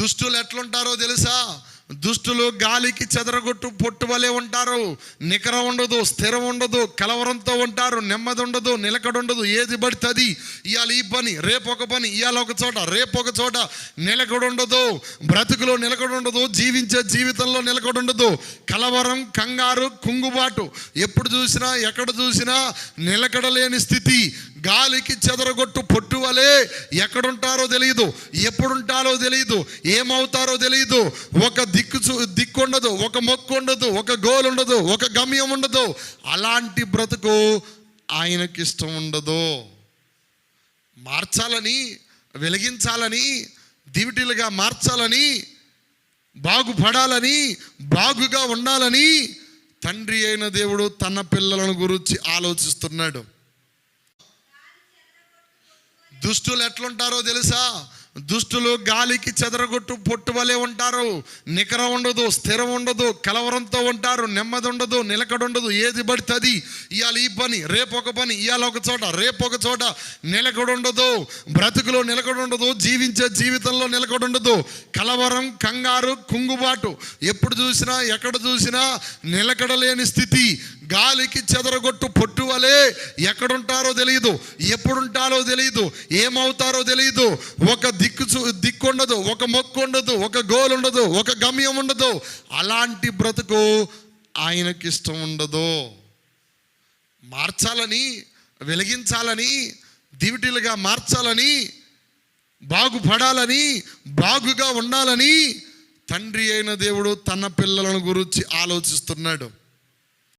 దుష్టులు ఎట్లుంటారో తెలుసా? దుష్టులు గాలికి చెదరగొట్టు పొట్టు వలె ఉంటారు. నికర ఉండదు స్థిరం ఉండదు కలవరంతో ఉంటారు నెమ్మది ఉండదు నిలకడ ఉండదు. ఏది పడుతుంది ఇవాళ ఈ పని రేపు ఒక పని ఇవాళ ఒక చోట రేపు ఒక చోట నిలకడ ఉండదు. బ్రతుకులో నిలకడ ఉండదు జీవించే జీవితంలో నిలకడ ఉండదు. కలవరం కంగారు కుంగుబాటు ఎప్పుడు చూసినా ఎక్కడ చూసినా నిలకడ లేని స్థితి. గాలికి చెదరగొట్టు పొట్టు వలె ఎక్కడుంటారో తెలియదు ఎప్పుడుంటారో తెలియదు ఏమవుతారో తెలియదు ఒక దిక్కు చూ దిక్కు ఉండదు ఒక మొక్కు ఉండదు ఒక గోల్ ఉండదు ఒక గమ్యం ఉండదు. అలాంటి బ్రతుకు ఆయనకి ఇష్టం ఉండదు. మార్చాలని వెలిగించాలని దివిటీలుగా మార్చాలని బాగుపడాలని బాగుగా ఉండాలని తండ్రి అయిన దేవుడు తన పిల్లలను గురించి ఆలోచిస్తున్నాడు. దుష్టులు ఎట్లుంటారో తెలుసా? దుష్టులు గాలికి చెదరగొట్టు పొట్టు వలె ఉంటారు. నికర ఉండదు స్థిరం ఉండదు కలవరంతో ఉంటారు నెమ్మది ఉండదు నిలకడ ఉండదు. ఏది పడుతుంది ఇవాళ ఈ పని రేపు ఒక పని ఇవాళ ఒక చోట రేపు ఒక చోట నిలకడ ఉండదు. బ్రతుకులో నిలకడ ఉండదు జీవించే జీవితంలో నిలకడ ఉండదు. కలవరం కంగారు కుంగుబాటు ఎప్పుడు చూసినా ఎక్కడ చూసినా నిలకడలేని స్థితి. గాలికి చెదరగొట్టు పొట్టు వలె ఎక్కడుంటారో తెలియదు ఎప్పుడుంటారో తెలియదు ఏమవుతారో తెలియదు ఒక దిక్కు చూ దిక్కు ఉండదు ఒక మొక్కు ఉండదు ఒక గోల్ ఉండదు ఒక గమ్యం ఉండదు అలాంటి బ్రతుకు ఆయనకి ఇష్టం ఉండదు. మార్చాలని వెలిగించాలని దివిటీలుగా మార్చాలని బాగుపడాలని బాగుగా ఉండాలని తండ్రి అయిన దేవుడు తన పిల్లలను గురించి ఆలోచిస్తున్నాడు.